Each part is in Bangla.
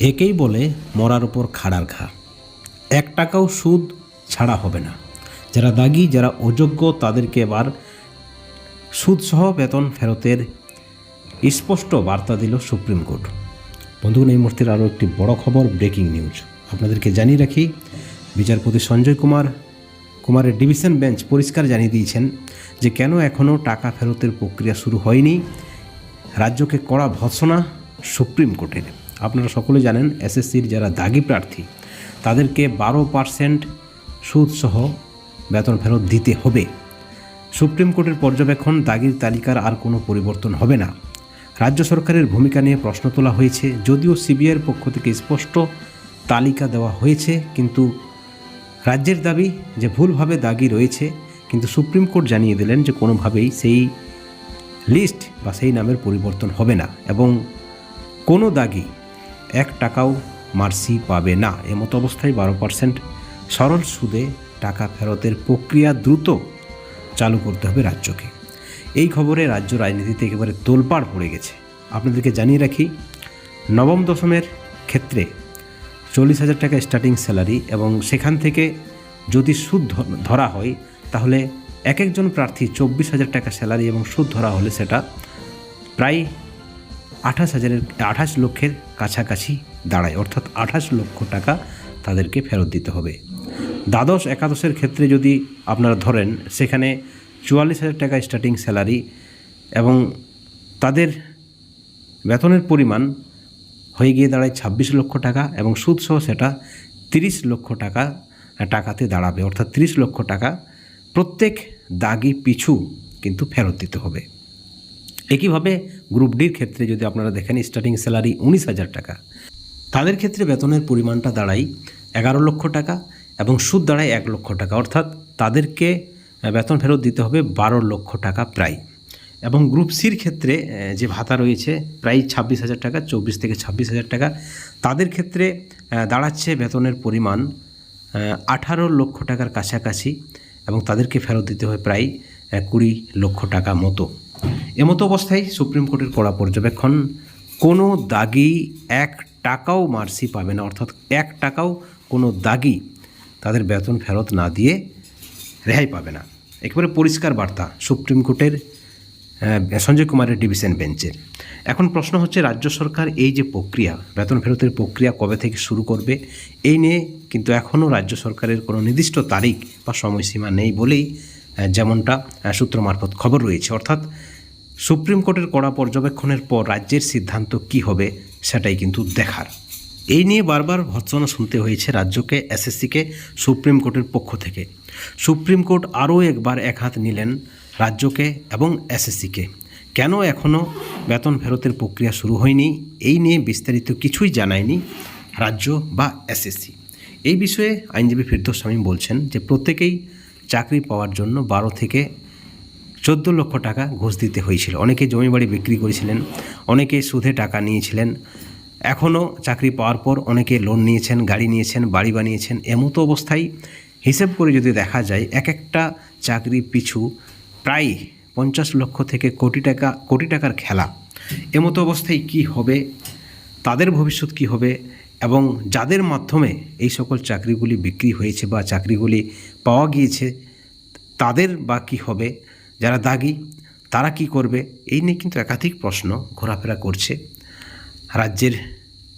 একেই বলে মরার ওপর খাড়ার ঘা। এক টাকাও সুদ ছাড়া হবে না। যারা দাগি, যারা অযোগ্য, তাদেরকে এবার সুদসহ বেতন ফেরতের স্পষ্ট বার্তা দিল সুপ্রিম কোর্ট। বন্ধুগণ, এই মুহূর্তের আরও একটি বড় খবর, ব্রেকিং নিউজ। আপনাদেরকে জানিয়ে রাখি, বিচারপতি সঞ্জয় কুমার, কুমারের ডিভিশন বেঞ্চ পরিষ্কার জানিয়ে দিয়েছেন যে কেন এখনও টাকা ফেরতের প্রক্রিয়া শুরু হয়নি। রাজ্যকে কড়া ভৎসনা সুপ্রিম কোর্টের। আপনারা সকলে জানেন, এসএসসির যারা দাগি প্রার্থী, তাদেরকে বারো পার্সেন্ট সুদসহ বেতন ফেরত দিতে হবে। সুপ্রিম কোর্টের পর্যবেক্ষণ, দাগির তালিকার আর কোনো পরিবর্তন হবে না। রাজ্য সরকারের ভূমিকা নিয়ে প্রশ্ন তোলা হয়েছে, যদিও সিবিআইয়ের পক্ষ থেকে স্পষ্ট তালিকা দেওয়া হয়েছে, কিন্তু রাজ্যের দাবি যে ভুলভাবে দাগি রয়েছে, কিন্তু সুপ্রিম কোর্ট জানিয়ে দিলেন যে কোনোভাবেই সেই লিস্ট বা সেই নামের পরিবর্তন হবে না এবং কোনো দাগি এক টাকাও মার্সি পাবে না। এমতো অবস্থায় বারো পার্সেন্ট সরল সুদে টাকা ফেরতের প্রক্রিয়া দ্রুত চালু করতে হবে রাজ্যকে। এই খবরে রাজ্য রাজনীতিতে একেবারে তোলপাড় পড়ে গেছে। আপনাদেরকে জানিয়ে রাখি, নবম দশমের ক্ষেত্রে চল্লিশ হাজার টাকা স্টার্টিং স্যালারি এবং সেখান থেকে যদি সুদ ধরা হয়, তাহলে এক একজন প্রার্থী চব্বিশ হাজার টাকা স্যালারি এবং সুদ ধরা হলে সেটা প্রায় আঠাশ হাজারের, আঠাশ লক্ষের কাছাকাছি দাঁড়ায়। অর্থাৎ আঠাশ লক্ষ টাকা তাদেরকে ফেরত দিতে হবে। দ্বাদশ একাদশের ক্ষেত্রে যদি আপনারা ধরেন, সেখানে চুয়াল্লিশ হাজার টাকা স্টার্টিং স্যালারি এবং তাদের বেতনের পরিমাণ হয়ে গিয়ে দাঁড়ায় ছাব্বিশ লক্ষ টাকা এবং সুদসহ সেটা তিরিশ লক্ষ টাকা, টাকাতে দাঁড়াবে। অর্থাৎ তিরিশ লক্ষ টাকা প্রত্যেক দাগি পিছু কিন্তু ফেরত দিতে হবে। একইভাবে গ্রুপ ডির ক্ষেত্রে যদি আপনারা দেখেন স্টার্টিং স্যালারি উনিশ হাজার টাকা। তাদের ক্ষেত্রে বেতনের পরিমাণটা দাঁড়ায় এগারো লক্ষ টাকা এবং সুদ দাঁড়ায় এক লক্ষ টাকা। অর্থাৎ তাদেরকে বেতন ফেরত দিতে হবে বারো লক্ষ টাকা প্রায়। এবং গ্রুপ সির ক্ষেত্রে যে ভাতা রয়েছে প্রায় ছাব্বিশ হাজার টাকা, চব্বিশ থেকে ছাব্বিশ হাজার টাকা। তাদের ক্ষেত্রে দাঁড়াচ্ছে বেতনের পরিমাণ আঠারো লক্ষ টাকার কাছাকাছি এবং তাদেরকে ফেরত দিতে হয় প্রায় কুড়ি লক্ষ টাকা মতো। এমতো অবস্থায় সুপ্রিম কোর্টের কড়া পর্যবেক্ষণ, কোনো দাগি এক টাকাও মার্সি পাবে না, অর্থাৎ এক টাকাও কোনো দাগি তাদের বেতন ফেরত না দিয়ে রেহাই পাবে না। একেবারে পরিষ্কার বার্তা সুপ্রিম কোর্টের সঞ্জয় কুমারের ডিভিশন বেঞ্চের। এখন প্রশ্ন হচ্ছে, রাজ্য সরকার এই যে প্রক্রিয়া, বেতন ফেরতের প্রক্রিয়া কবে থেকে শুরু করবে, এই নিয়ে কিন্তু এখনও রাজ্য সরকারের কোনো নির্দিষ্ট তারিখ বা সময়সীমা নেই বলেই যেমনটা সূত্র মারফত খবর রয়েছে। অর্থাৎ সুপ্রিম কোর্টের কড়া পর্যবেক্ষণের পর রাজ্যের সিদ্ধান্ত কি হবে সেটাই কিন্তু দেখার। এই নিয়ে বারবার ভৎসনা শুনতে হয়েছে রাজ্যকে, এসএসসিকে, সুপ্রিম কোর্টের পক্ষ থেকে। সুপ্রিম কোর্ট আরও একবার এক হাত নিলেন রাজ্যকে এবং এসএসসিকে। কেন এখনও বেতন ফেরতের প্রক্রিয়া শুরু হয়নি, এই নিয়ে বিস্তারিত কিছুই জানায়নি রাজ্য বা এসএসসি। এই বিষয়ে আইনজীবী ফিরদোস স্বামী বলছেন যে প্রত্যেকেই চাকরি পাওয়ার জন্য বারো থেকে চোদ্দ লক্ষ টাকা ঘুষ দিতে হয়েছিল। অনেকে জমি বাড়ি বিক্রি করেছিলেন, অনেকে সুদে টাকা নিয়েছিলেন। এখনও চাকরি পাওয়ার পর অনেকে লোন নিয়েছেন, গাড়ি নিয়েছেন, বাড়ি বানিয়েছেন, এমতো অবস্থায় হিসেব করে যদি দেখা যায়, এক একটা চাকরি পিছু প্রায় পঞ্চাশ লক্ষ থেকে কোটি টাকা, কোটি টাকার খেলা। এমতো অবস্থায় কি হবে, তাদের ভবিষ্যৎ কি হবে এবং যাদের মাধ্যমে এই সকল চাকরিগুলি বিক্রি হয়েছে বা চাকরিগুলি পাওয়া গিয়েছে, তাদের বা কি হবে যারা দাগি, তারা কি করবে? এই নিয়ে কিন্তু একাধিক প্রশ্ন ঘোরাফেরা করছে। রাজ্যের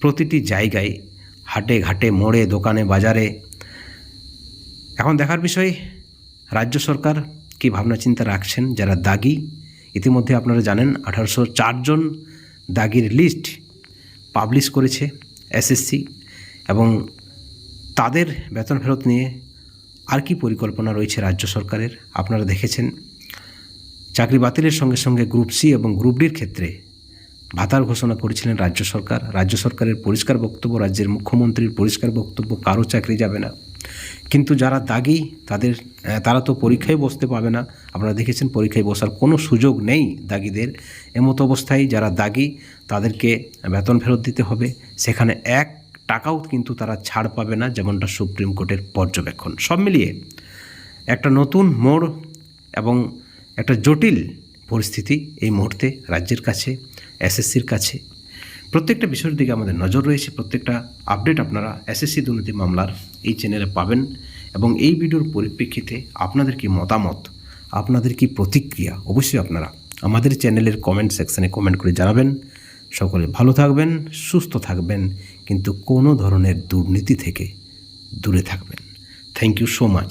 প্রতিটি জায়গায় হাটে ঘাটে, মোড়ে, দোকানে, বাজারে। এখন দেখার বিষয়, রাজ্য সরকার কি ভাবনা চিন্তা রাখছেন? যারা দাগি, ইতিমধ্যে আপনারা জানেন, আঠারোশো চারজন দাগির লিস্ট পাবলিশ করেছে এসএসসি এবং তাদের বেতন ফেরত নিয়ে আর কি পরিকল্পনা রয়েছে রাজ্য সরকারের? আপনারা দেখেছেন। চাকরি বাতিলের সঙ্গে সঙ্গে গ্রুপ সি এবং গ্রুপ ডির ক্ষেত্রে ভাতার ঘোষণা করেছিলেন রাজ্য সরকার। রাজ্য সরকারের পরিষ্কার বক্তব্য, রাজ্যের মুখ্যমন্ত্রীর পরিষ্কার বক্তব্য, কারও চাকরি যাবে না। কিন্তু যারা দাগি, তাদের তারা তো পরীক্ষায় বসতে পাবে না। আপনারা দেখেছেন পরীক্ষায় বসার কোনো সুযোগ নেই দাগিদের। এমত অবস্থায় যারা দাগি, তাদেরকে বেতন ফেরত দিতে হবে। সেখানে এক টাকাও কিন্তু তারা ছাড় পাবে না, যেমনটা সুপ্রিম কোর্টের পর্যবেক্ষণ। সব মিলিয়ে একটা নতুন মোড় এবং একটা জটিল পরিস্থিতি এই মুহূর্তে রাজ্যের কাছে এসএসসির কাছে। প্রত্যেকটা বিষয়ের দিকে আমাদের নজর রয়েছে, প্রত্যেকটা আপডেট আপনারা এসএসসি দুর্নীতি মামলার এই চ্যানেলে পাবেন এবং এই ভিডিওর পরিপ্রেক্ষিতে আপনাদের কি মতামত, আপনাদের কি প্রতিক্রিয়া, অবশ্যই আপনারা আমাদের চ্যানেলের কমেন্ট সেকশনে কমেন্ট করে জানাবেন। সকলে ভালো থাকবেন, সুস্থ থাকবেন, কিন্তু কোনো ধরনের দুর্নীতি থেকে দূরে থাকবেন। Thank you so much